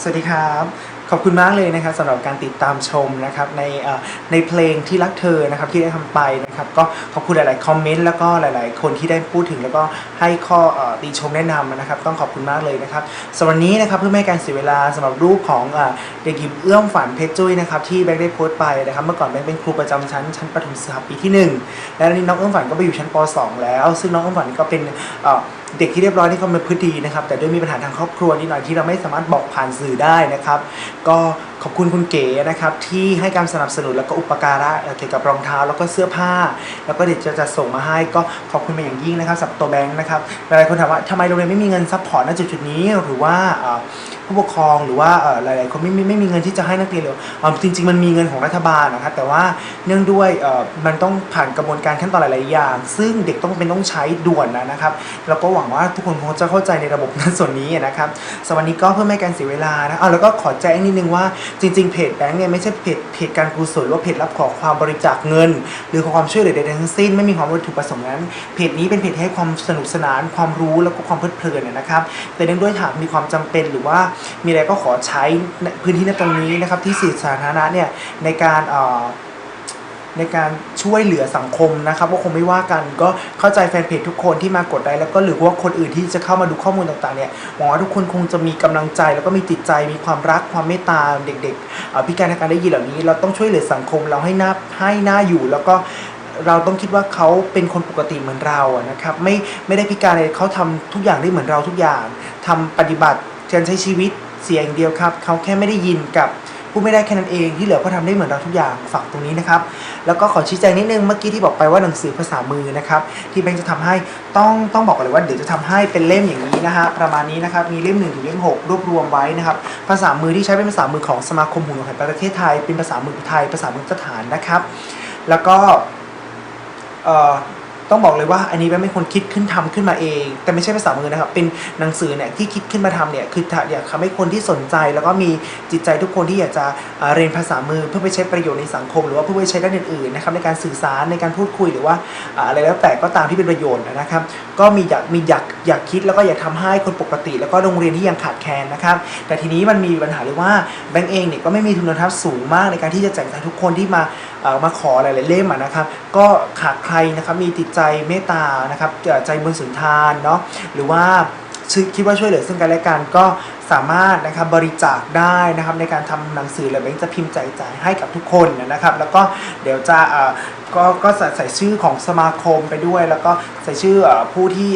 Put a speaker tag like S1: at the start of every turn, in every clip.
S1: สวัสดีครับ ขอบคุณมากเลยนะครับสำหรับการติดตามชมนะครับในในเพลงที่รักเธอนะครับที่ได้ทำไปนะครับก็ขอบคุณหลาย ๆ คอมเมนต์แล้วก็หลาย ๆ คนที่ได้พูดถึงแล้วก็ให้ข้อติชมแนะนำนะครับ ต้องขอบคุณมากเลยนะครับสำหรับวันนี้นะครับเพื่อไม่ให้การเสียเวลาสำหรับรูปของเด็กหญิงเอื้อมฝันเพชรจุ้ยนะครับที่แบงค์ได้โพสต์ไปนะครับเมื่อก่อนแบงค์เป็นครูประจำชั้นชั้นประถมศึกษาปีที่หนึ่งและตอนนี้น้องเอื้อมฝันก็ไปอยู่ชั้นป .2 แล้ว ซึ่งน้องเอื้อมฝันก็เป็น เด็กที่เรียบร้อยที่เขาเป็นพฤติดีนะครับ แต่ด้วยมีปัญหาทางครอบครัวนิดหน่อยที่เราไม่สามารถบอกผ่านสื่อได้นะครับ ก็ ขอบคุณคุณเก๋นะครับที่ให้การสนับสนุนแล้วก็อุปการะเกี่ยวกับรองเท้าแล้วก็เสื้อผ้า แล้วก็เดี๋ยวจะจะส่งมาให้ก็ขอบคุณเป็นอย่างยิ่งนะครับสับตัวแบงค์นะครับหลายๆคนถามว่าทำไมโรงเรียนไม่มีเงินซัพพอร์ตณจุดๆนี้หรือว่าผู้ปกครองหรือว่าหลาย ๆ คนไม่ไม่ไม่มีเงินที่จะให้นักเรียนเลยจริง ๆ มันมีเงินของรัฐบาลนะครับแต่ว่าเนื่องด้วยมันต้องผ่านกระบวนการขั้นตอนหลาย ๆ อย่าง ซึ่งเด็กต้องเป็นต้องใช้ด่วนนะนะครับแล้วก็หวังว่าทุกคนคงจะเข้าใจในระบบนั้นส่วนนี้นะครับสวันนี้ก็เพื่อไม่ให้การเสียเวลานะเอาแล้วก็ขอแจ้งนิดนึงว่าจริง ๆ เพจแบงค์เนี่ยไม่ใช่เพจเพจการกุศลหรือว่าเพจรับขอความบริจาคเงิน หรือขอความช่วยเหลือใดๆทั้งสิ้น ไม่มีความวัตถุประสงค์นั้น เพจนี้เป็นเพจให้ความสนุกสนานความรู้แล้วก็ความเพลิดเพลินเนยนะครับ แต่เนื่องด้วยถากมีความจำเป็นหรือว่ามีอะไรก็ขอใช้พื้นที่ในตรงนี้นะครับที่สื่อสาธารณะเนี่ยในการเอ่อ ในการช่วยเหลือสังคมนะครับว่าคงไม่ว่ากันก็เข้าใจแฟนเพจทุกคนที่มากดไลค์แล้วก็หรือว่าคนอื่นที่จะเข้ามาดูข้อมูลต่างๆเนี่ยหวังว่าทุกคนคงจะมีกำลังใจ แล้วก็มีจิตใจมีความรักความเมตตาเด็กๆพิการทางการได้ยินเหล่านี้ เราต้องช่วยเหลือสังคมเราให้หน้าให้หน้าอยู่ แล้วก็เราต้องคิดว่าเขาเป็นคนปกติเหมือนเราอะนะครับไม่ไม่ได้พิการเลยเขาทำทุกอย่างได้เหมือนเราทุกอย่างทำปฏิบัติการใช้ชีวิตเสียงเดียวครับ เขาแค่ไม่ได้ยินกับ พูดไม่ได้แค่นั้นเองที่เหลือก็ทำได้เหมือนเราทุกอย่างฝากตรงนี้นะครับ แล้วก็ขอชี้แจงนิดนึงเมื่อกี้ที่บอกไปว่าหนังสือภาษามือนะครับ ที่แบงค์จะทำให้ต้องต้องบอกเลยว่าเดี๋ยวจะทำให้เป็นเล่มอย่างนี้นะฮะประมาณนี้นะครับมีเล่มหนึ่งถึงเล่มหกรวบรวมไว้นะครับ ภาษามือที่ใช้เป็นภาษามือของสมาคมหุ่นยนต์แห่งประเทศไทย เป็นภาษามือไทย ภาษามือสถานนะครับ แล้วก็เอ่อ ต้องบอกเลยว่าอันนี้แบงค์เป็นคนคิดขึ้นทำขึ้นมาเอง แต่ไม่ใช่ภาษามือนะครับ เป็นหนังสือเนี่ยที่คิดขึ้นมาทำเนี่ยคืออยากทำให้คนที่สนใจ แล้วก็มีจิตใจทุกคนที่อยากจะเรียนภาษามือเพื่อไปใช้ประโยชน์ในสังคม หรือว่าเพื่อไปใช้ด้านอื่นๆนะครับในการสื่อสารในการพูดคุยหรือว่าอะไรแล้วแต่ก็ตามที่เป็นประโยชน์นะครับ ก็มีอยากมีอยากอยากคิดแล้วก็อยากทำให้คนปกติ แล้วก็โรงเรียนที่ยังขาดแคลนนะครับ แต่ทีนี้มันมีปัญหาเลยว่าแบงก์เองเนี่ยก็ไม่มีทุนทรัพย์สูงมากในการที่จะแจกจ่ายทุกคนที่มาเอ่อมาขอหลายๆเล่มนะครับ ก็ขาดใครนะครับมีจิตใจเมตตานะครับใจบุญสุนทานเนาะหรือว่าคิดว่าช่วยเหลือซึ่งกันและกันก็สามารถนะครับบริจาคได้นะครับในการทำหนังสือแล้วแบงค์จะพิมพ์แจกจ่ายให้กับทุกคนนะครับ แล้วก็เดี๋ยวจะก็ก็ใส่ชื่อของสมาคมไปด้วย แล้วก็ใส่ชื่อผู้ที่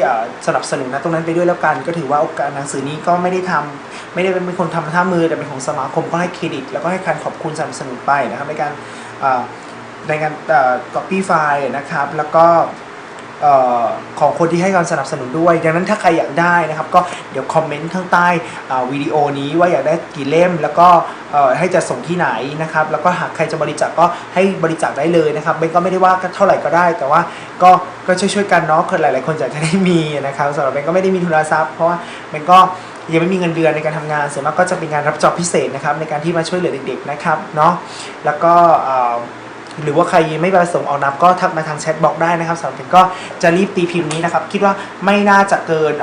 S1: สนับสนุนนะตรงนั้นไปด้วยแล้วกัน ก็ถือว่าโอกาสหนังสือนี้ก็ไม่ได้ทำไม่ได้เป็นคนทำท่ามือแต่เป็นของสมาคมก็ให้เครดิต แล้วก็ให้การขอบคุณสนับสนุนไปนะครับในการในการเอ่อ copy ไฟล์นะครับแล้วก็ ของคนที่ให้การสนับสนุนด้วย ดังนั้นถ้าใครอยากได้นะครับ ก็เดี๋ยวคอมเมนต์ข้างใต้วิดีโอนี้ว่าอยากได้กี่เล่ม แล้วก็ให้จะส่งที่ไหนนะครับ แล้วก็หากใครจะบริจาคก็ให้บริจาคได้เลยนะครับเบนก็ไม่ได้ว่าเท่าไหร่ก็ได้ แต่ว่าก็ก็ช่วยๆกันเนาะคนหลาย ๆ คนอยากจะได้มีนะครับสำหรับเบนก็ไม่ได้มีทุนทรัพย์ เพราะว่าเบนก็ยังไม่มีเงินเดือนในการทำงานส่วนมากก็จะเป็นงานรับจอบพิเศษนะครับในการที่มาช่วยเหลือเด็กๆนะครับเนาะแล้วก็ หรือว่าใครไม่ประสงค์ออกนามก็ทักมาทางแชทบอกได้นะครับสำหรับผมก็จะรีบตีพิมพ์นี้นะครับ คิดว่าไม่น่าจะเกิน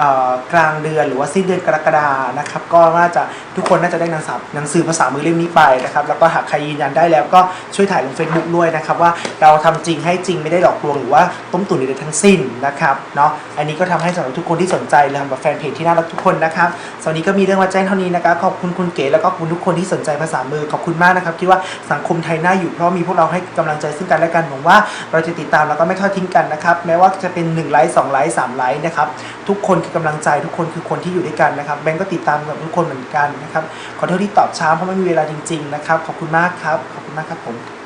S1: กลางเดือนหรือว่าสิ้นเดือนกรกฎานะครับ ก็น่าจะทุกคนน่าจะได้หนังสือหนังสือภาษามือเล่มนี้ไปนะครับ แล้วก็หากใครยืนยันได้แล้วก็ช่วยถ่ายลง Facebook ด้วยนะครับว่าเราทำจริงให้จริงไม่ได้หลอกลวงหรือว่าต้มตุ๋นใดๆทั้งสิ้นนะครับเนาะอันนี้ก็ทำให้สำหรับทุกคนที่สนใจและทำกับแฟนเพจที่น่ารักทุกคนนะครับสวัสดีก็มีเรื่องมาแจ้งเท่านี้นะครับขอบคุณคุณเก๋แล้วก็คุณทุกคนที่สนใจภาษามือขอบคุณมากนะครับคิดว่าสังคมไทยน่าอยู่เพราะมีพวกเราให้กำลังใจซึ่งกันและกันผมว่าเราจะติดตามแล้วก็ไม่ทอดทิ้งกันนะครับแม้ว่าจะเป็น1ไลค์2ไลค์3ไลค์นะครับทุกคนคือกำลังใจทุกคนคือคนที่อยู่ด้วยกันนะครับแบงก์ก็ติดตามกับทุกคนเหมือนกันนะครับขอโทษที่ตอบช้าเพราะไม่มีเวลาจริง ๆ นะครับ ขอบคุณมากครับขอบคุณมากครับผม